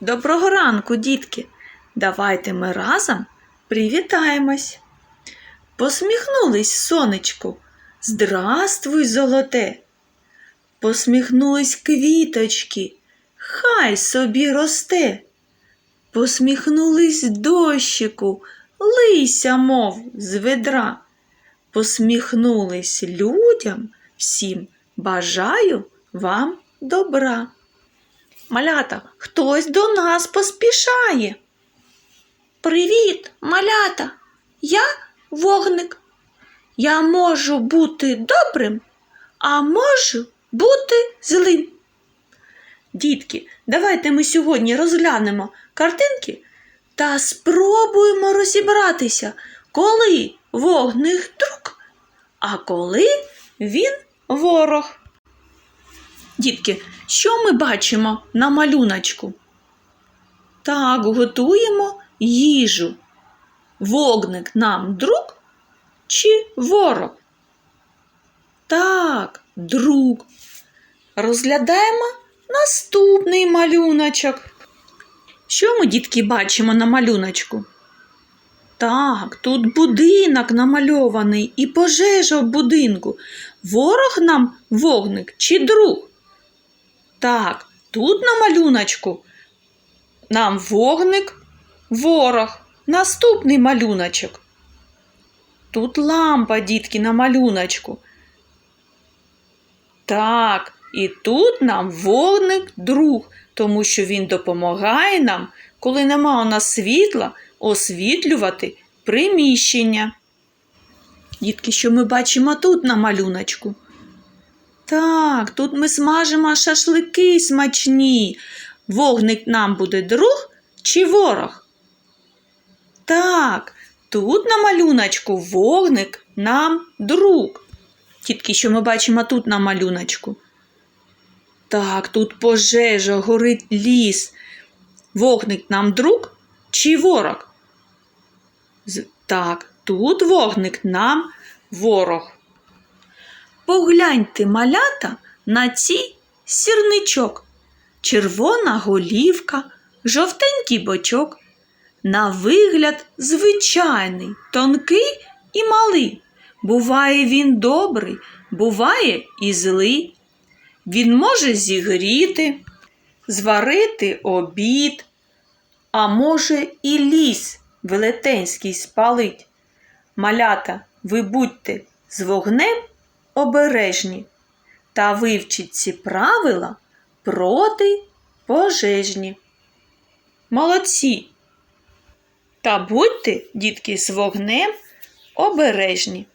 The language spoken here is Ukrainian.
Доброго ранку, дітки! Давайте ми разом привітаємось. Посміхнулись сонечку. Здравствуй, золоте. Посміхнулись квіточки, хай собі росте. Посміхнулись дощику, лися, мов з ведра. Посміхнулись людям всім, бажаю вам добра. Малята, хтось до нас поспішає. Привіт, малята! Я вогник. Я можу бути добрим, а можу бути злим. Дітки, давайте ми сьогодні розглянемо картинки та спробуємо розібратися, коли вогник друг, а коли він ворог. Дітки, що ми бачимо на малюночку? Так, готуємо їжу. Вогник нам друг чи ворог? Так, друг. Розглядаємо наступний малюночок. Що ми, дітки, бачимо на малюночку? Так, тут будинок намальований і пожежа в будинку. Ворог нам вогник чи друг? Так, тут на малюночку нам вогник, ворог. Наступний малюночок. Тут лампа, дітки, на малюночку. Так, і тут нам вогник друг, тому що він допомагає нам, коли нема у нас світла, освітлювати приміщення. Дітки, що ми бачимо тут на малюночку? Так, тут ми смажимо шашлики смачні. Вогник нам буде друг чи ворог? Так, тут на малюночку вогник нам друг. Тітки, що ми бачимо тут на малюночку? Так, тут пожежа, горить ліс. Вогник нам друг чи ворог? Так, тут вогник нам ворог. Погляньте, малята, на цей сірничок. Червона голівка, жовтенький бочок. На вигляд звичайний, тонкий і малий. Буває він добрий, буває і злий. Він може зігріти, зварити обід, а може і ліс велетенський спалить. Малята, ви будьте з вогнем обережні та вивчіть ці правила проти пожежні. Молодці! Та будьте, дітки, з вогнем обережні.